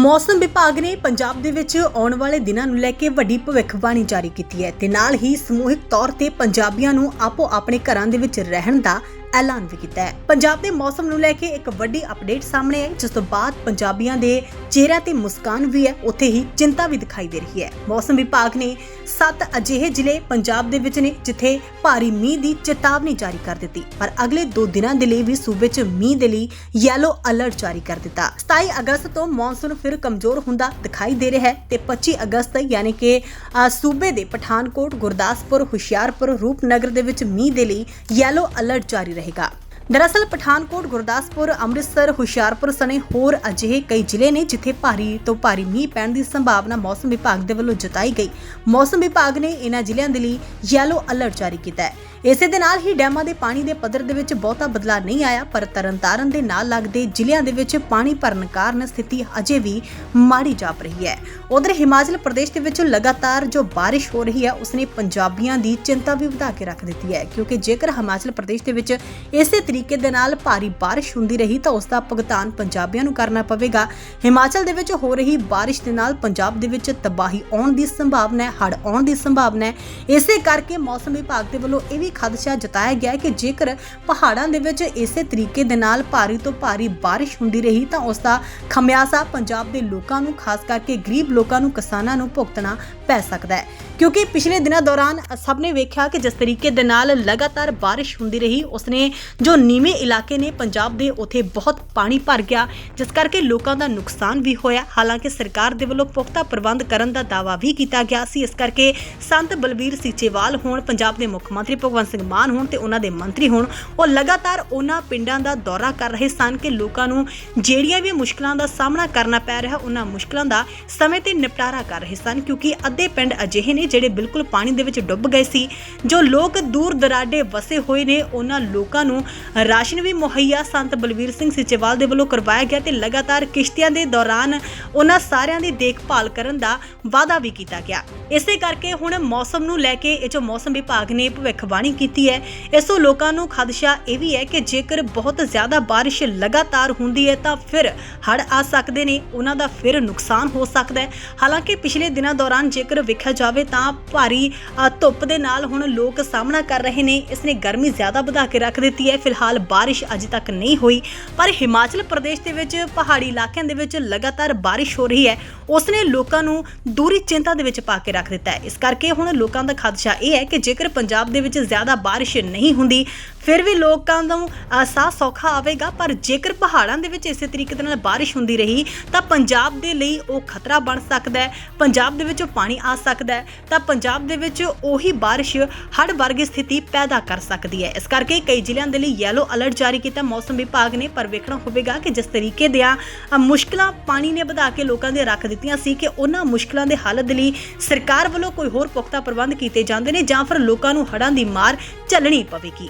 ਮੌਸਮ ਵਿਭਾਗ ਨੇ ਪੰਜਾਬ ਦੇ ਵਿੱਚ ਆਉਣ ਵਾਲੇ ਦਿਨਾਂ ਨੂੰ ਲੈ ਕੇ ਵੱਡੀ ਭਵਿੱਖਬਾਣੀ ਜਾਰੀ ਕੀਤੀ ਹੈ ਤੇ ਨਾਲ ਹੀ ਸਮੂਹਿਕ ਤੌਰ ਤੇ ਪੰਜਾਬੀਆਂ ਨੂੰ ਆਪੋ ਆਪਣੇ ਘਰਾਂ ਦੇ ਵਿੱਚ ਰਹਿਣ ਦਾ ਐਲਾਨ ਵੀ ਕੀਤਾ ਹੈ। ਪੰਜਾਬ ਦੇ ਮੌਸਮ ਨੂੰ ਲੈ ਕੇ ਇੱਕ ਵੱਡੀ ਅਪਡੇਟ ਸਾਹਮਣੇ ਆਈ, ਜਿਸ ਤੋਂ ਬਾਅਦ ਪੰਜਾਬੀਆਂ ਦੇ ਚਿਹਰਿਆਂ ਤੇ ਮੁਸਕਾਨ ਵੀ ਹੈ। ਉੱਥੇ ਹੀ ਚਿੰਤਾ ਵੀ ਦਿਖਾਈ ਦੇ ਰਹੀ ਹੈ। ਮੌਸਮ ਵਿਭਾਗ ਨੇ ਸੱਤ ਅਜਿਹੇ ਜ਼ਿਲ੍ਹੇ ਪੰਜਾਬ ਦੇ ਵਿੱਚ ਨੇ ਜਿੱਥੇ ਭਾਰੀ ਮੀਂਹ ਦੀ ਚੇਤਾਵਨੀ ਜਾਰੀ ਕਰ ਦਿੱਤੀ। ਪਰ ਅਗਲੇ 2 ਦਿਨਾਂ ਦੇ ਲਈ ਵੀ ਸੂਬੇ 'ਚ ਮੀਂਹ ਦੇ ਲਈ ਯੈਲੋ ਅਲਰਟ ਜਾਰੀ ਕਰ ਦਿੱਤਾ। 27 ਅਗਸਤ ਤੋਂ ਮੌਨਸੂਨ ਫਿਰ ਕਮਜ਼ੋਰ ਹੁੰਦਾ ਦਿਖਾਈ ਦੇ ਰਿਹਾ ਹੈ ਤੇ 25 ਅਗਸਤ ਯਾਨੀ ਕਿ ਸੂਬੇ ਦੇ ਪਠਾਨਕੋਟ, ਗੁਰਦਾਸਪੁਰ, ਹੁਸ਼ਿਆਰਪੁਰ, ਰੂਪਨਗਰ ਦੇ ਵਿੱਚ ਮੀਂਹ ਦੇ ਲਈ ਯੈਲੋ ਅਲਰਟ ਜਾਰੀ ਰਹੇਗਾ। ਦਰਅਸਲ, ਪਠਾਨਕੋਟ, ਗੁਰਦਾਸਪੁਰ, ਅੰਮ੍ਰਿਤਸਰ, ਹੁਸ਼ਿਆਰਪੁਰ ਸਣੇ ਹੋਰ ਅਜਿਹੇ ਕਈ ਜ਼ਿਲ੍ਹੇ ਨੇ ਜਿੱਥੇ ਭਾਰੀ ਤੋਂ ਭਾਰੀ ਮੀਂਹ ਪੈਣ ਦੀ ਸੰਭਾਵਨਾ ਮੌਸਮ ਵਿਭਾਗ ਦੇ ਵੱਲੋਂ ਜਤਾਈ ਗਈ। ਮੌਸਮ ਵਿਭਾਗ ਨੇ ਇਹਨਾਂ ਜ਼ਿਲ੍ਹਿਆਂ ਦੇ ਲਈ ਯੈਲੋ ਅਲਰਟ ਜਾਰੀ ਕੀਤਾ ਹੈ। ਇਸੇ ਦੇ ਨਾਲ ਹੀ ਡੈਮਾਂ ਦੇ ਪਾਣੀ ਦੇ ਪੱਧਰ ਦੇ ਵਿੱਚ ਬਹੁਤਾ ਬਦਲਾਅ ਨਹੀਂ ਆਇਆ, ਪਰ ਤਰਨਤਾਰਨ ਦੇ ਨਾਲ ਲੱਗਦੇ ਜ਼ਿਲ੍ਹਿਆਂ ਦੇ ਵਿੱਚ ਪਾਣੀ ਭਰਨ ਕਾਰਨ ਸਥਿਤੀ ਅਜੇ ਵੀ ਮਾੜੀ ਜਾਪ ਰਹੀ ਹੈ। ਉਧਰ ਹਿਮਾਚਲ ਪ੍ਰਦੇਸ਼ ਦੇ ਵਿੱਚ ਲਗਾਤਾਰ ਜੋ ਬਾਰਿਸ਼ ਹੋ ਰਹੀ ਹੈ, ਉਸਨੇ ਪੰਜਾਬੀਆਂ ਦੀ ਚਿੰਤਾ ਵੀ ਵਧਾ ਕੇ ਰੱਖ ਦਿੱਤੀ ਹੈ, ਕਿਉਂਕਿ ਜੇਕਰ ਹਿਮਾਚਲ ਪ੍ਰਦੇਸ਼ ਦੇ ਵਿੱਚ ਇਸੇ ਤਰੀਕੇ ਦੇ ਨਾਲ ਭਾਰੀ ਬਾਰਿਸ਼ ਹੁੰਦੀ ਰਹੀ, ਤਾਂ ਉਸ ਦਾ ਭੁਗਤਾਨ ਪੰਜਾਬੀਆਂ ਨੂੰ ਕਰਨਾ ਪਵੇਗਾ। ਹਿਮਾਚਲ ਦੇ ਵਿੱਚ ਹੋ ਰਹੀ ਬਾਰਿਸ਼ ਦੇ ਨਾਲ ਪੰਜਾਬ ਦੇ ਵਿੱਚ ਤਬਾਹੀ ਆਉਣ ਦੀ ਸੰਭਾਵਨਾ ਹੈ, ਹੜ੍ਹ ਆਉਣ ਦੀ ਸੰਭਾਵਨਾ ਹੈ। ਇਸੇ ਕਰਕੇ ਮੌਸਮ ਵਿਭਾਗ ਦੇ ਵੱਲੋਂ ਇਹ ਵੀ ਖਦਸ਼ਾ ਜਤਾਇਆ ਗਿਆ ਹੈ ਕਿ ਜੇਕਰ ਪਹਾੜਾਂ ਦੇ ਵਿੱਚ ਇਸੇ ਤਰੀਕੇ ਦੇ ਨਾਲ ਭਾਰੀ ਤੋਂ ਭਾਰੀ ਬਾਰਿਸ਼ ਹੁੰਦੀ ਰਹੀ ਤਾਂ ਉਸ ਦਾ ਖਮਿਆਜ਼ਾ ਪੰਜਾਬ ਦੇ ਲੋਕਾਂ ਨੂੰ, ਖਾਸ ਕਰਕੇ ਗਰੀਬ ਲੋਕਾਂ ਨੂੰ, ਕਿਸਾਨਾਂ ਨੂੰ ਭੁਗਤਣਾ ਪੈ ਸਕਦਾ ਹੈ। ਕਿਉਂਕਿ ਪਿਛਲੇ ਦਿਨਾਂ ਦੌਰਾਨ ਸਭ ਨੇ ਵੇਖਿਆ ਕਿ ਜਿਸ ਤਰੀਕੇ ਦੇ ਨਾਲ ਲਗਾਤਾਰ ਬਾਰਿਸ਼ ਹੁੰਦੀ ਰਹੀ, ਉਸਨੇ ਜੋ ਨੀਵੇਂ ਇਲਾਕੇ ਨੇ ਪੰਜਾਬ ਦੇ ਉਥੇ ਬਹੁਤ ਪਾਣੀ ਭਰ ਗਿਆ, ਜਿਸ ਕਰਕੇ ਲੋਕਾਂ ਦਾ ਨੁਕਸਾਨ ਵੀ ਹੋਇਆ। ਹਾਲਾਂਕਿ ਸਰਕਾਰ ਦੇ ਵੱਲੋਂ ਪੁਖਤਾ ਪ੍ਰਬੰਧ ਕਰਨ ਦਾ ਦਾਅਵਾ ਵੀ ਕੀਤਾ ਗਿਆ ਸੀ। ਇਸ ਕਰਕੇ ਸੰਤ ਬਲਬੀਰ ਸੀਚੇਵਾਲ ਹੋਣ ਪੰਜਾਬ ਦੇ ਮੁੱਖ ਮੰਤਰੀ ਭਗਵੰਤ ਭਗਵੰਤ ਸਿੰਘ ਮਾਨ ਹੋਣ ਤੇ ਉਹਨਾਂ ਦੇ ਮੰਤਰੀ ਹੋਣ। ਉਹ ਲਗਾਤਾਰ ਉਹਨਾਂ ਪਿੰਡਾਂ ਦਾ ਦੌਰਾ ਕਰ ਰਹੇ ਸਨ ਕਿ ਲੋਕਾਂ ਨੂੰ ਜਿਹੜੀਆਂ ਵੀ ਮੁਸ਼ਕਲਾਂ ਦਾ ਸਾਹਮਣਾ ਕਰਨਾ ਪੈ ਰਿਹਾ, ਉਹਨਾਂ ਮੁਸ਼ਕਲਾਂ ਦਾ ਸਮੇਂ ਤੇ ਨਿਪਟਾਰਾ ਕਰ ਰਹੇ ਸਨ ਕਿਉਂਕਿ ਅੱਧੇ ਪਿੰਡ ਅਜਿਹੇ ਨੇ ਜਿਹੜੇ ਬਿਲਕੁਲ ਪਾਣੀ ਦੇ ਵਿੱਚ ਡੁੱਬ ਗਏ ਸੀ। ਜੋ ਲੋਕ ਦੂਰ ਦਰਾਡੇ ਵਸੇ ਹੋਏ ਨੇ, ਉਹਨਾਂ ਲੋਕਾਂ ਨੂੰ ਰਾਸ਼ਨ ਵੀ ਮੁਹੱਈਆ ਸੰਤ ਬਲਵੀਰ ਸਿੰਘ ਸਿਚੇਵਾਲ ਦੇ ਵੱਲੋਂ ਕਰਵਾਇਆ ਗਿਆ ਤੇ ਲਗਾਤਾਰ ਕਿਸ਼ਤੀਆਂ ਦੇ ਦੌਰਾਨ ਉਹਨਾਂ ਸਾਰਿਆਂ ਦੀ ਦੇਖਭਾਲ ਕਰਨ ਦਾ ਵਾਅਦਾ ਵੀ ਕੀਤਾ ਗਿਆ। ਇਸੇ ਕਰਕੇ ਹੁਣ ਮੌਸਮ ਨੂੰ ਲੈ ਕੇ ਇਹ ਜੋ ਮੌਸਮ ਵਿਭਾਗ ਨੇ ਭਵਿੱਖਬਾਣੀ ਕੀਤੀ ਹੈ। ਇਸ ਤੋਂ ਲੋਕਾਂ ਨੂੰ ਖਦਸ਼ਾ ਇਹ ਵੀ ਹੈ ਕਿ ਜੇਕਰ ਬਹੁਤ ਜ਼ਿਆਦਾ ਬਾਰਿਸ਼ ਲਗਾਤਾਰ ਹੁੰਦੀ ਹੈ, ਤਾਂ ਫਿਰ ਹੜ੍ਹ ਆ ਸਕਦੇ ਨੇ। ਉਹਨਾਂ ਦਾ ਫਿਰ ਨੁਕਸਾਨ ਹੋ ਸਕਦਾ ਹੈ। ਹਾਲਾਂਕਿ ਪਿਛਲੇ ਦਿਨਾਂ ਦੌਰਾਨ ਜੇਕਰ ਵੇਖਿਆ ਜਾਵੇ, ਤਾਂ ਭਾਰੀ ਧੁੱਪ ਦੇ ਨਾਲ ਹੁਣ ਲੋਕ ਸਾਹਮਣਾ ਕਰ ਰਹੇ ਨੇ। ਇਸ ਨੇ ਗਰਮੀ ਜ਼ਿਆਦਾ ਵਧਾ ਕੇ ਰੱਖ ਦਿੱਤੀ ਹੈ। ਫਿਲਹਾਲ ਬਾਰਿਸ਼ ਅਜੇ ਤੱਕ ਨਹੀਂ ਹੋਈ। ਪਰ ਹਿਮਾਚਲ ਪ੍ਰਦੇਸ਼ ਦੇ ਵਿੱਚ, ਪਹਾੜੀ ਇਲਾਕਿਆਂ ਦੇ ਵਿੱਚ ਲਗਾਤਾਰ ਬਾਰਿਸ਼ ਹੋ ਰਹੀ ਹੈ। ਉਸ ਨੇ ਲੋਕਾਂ ਨੂੰ ਦੂਰੀ ਚਿੰਤਾ ਦੇ ਵਿੱਚ ਪਾ ਕੇ ਰੱਖ ਦਿੱਤਾ ਹੈ। ਇਸ ਕਰਕੇ ਹੁਣ ਲੋਕਾਂ ਦਾ ਖਦਸ਼ਾ ਇਹ ਹੈ ਕਿ ਜੇਕਰ ਪੰਜਾਬ ਦੇ ਵਿੱਚ ਜ਼ਿਆਦਾ ਬਾਰਿਸ਼ ਨਹੀਂ ਹੁੰਦੀ। ਫਿਰ ਵੀ ਲੋਕਾਂ ਨੂੰ ਸਾਹ ਸੌਖਾ ਆਵੇਗਾ ਪਰ ਜੇਕਰ ਪਹਾੜਾਂ ਦੇ ਵਿੱਚ ਇਸੇ ਤਰੀਕੇ ਦੇ ਨਾਲ ਬਾਰਿਸ਼ ਹੁੰਦੀ ਰਹੀ ਤਾਂ ਪੰਜਾਬ ਦੇ ਲਈ ਉਹ ਖਤਰਾ ਬਣ ਸਕਦਾ ਹੈ। ਪੰਜਾਬ ਦੇ ਵਿੱਚੋਂ ਪਾਣੀ ਆ ਸਕਦਾ ਹੈ ਤਾਂ ਪੰਜਾਬ ਦੇ ਵਿੱਚ ਉਹੀ ਬਾਰਿਸ਼ ਹੜ੍ਹ ਵਰਗੀ ਸਥਿਤੀ ਪੈਦਾ ਕਰ ਸਕਦੀ ਹੈ। ਇਸ ਕਰਕੇ ਕਈ ਜ਼ਿਲ੍ਹਿਆਂ ਦੇ ਲਈ ਯੈਲੋ ਅਲਰਟ ਜਾਰੀ ਕੀਤਾ ਮੌਸਮ ਵਿਭਾਗ ਨੇ ਪਰ ਵੇਖਣਾ ਹੋਵੇਗਾ ਕਿ ਜਿਸ ਤਰੀਕੇ ਦੀਆਂ ਅ, ਮੁਸ਼ਕਲਾਂ ਪਾਣੀ ਨੇ ਵਧਾ ਕੇ ਲੋਕਾਂ ਦੇ ਰੱਖ ਦਿੱਤੀਆਂ ਸੀ ਕਿ ਉਹਨਾਂ ਮੁਸ਼ਕਲਾਂ ਦੇ ਹੱਲ ਦੇ ਲਈ ਸਰਕਾਰ ਵੱਲੋਂ ਕੋਈ ਹੋਰ ਪੁਖਤਾ ਪ੍ਰਬੰਧ ਕੀਤੇ ਜਾਂਦੇ ਨੇ ਜਾਂ ਫਿਰ ਲੋਕਾਂ ਨੂੰ ਹੜ੍ਹਾਂ ਦੀ ਮਾਰ ਝੱਲਣੀ ਪਵੇਗੀ।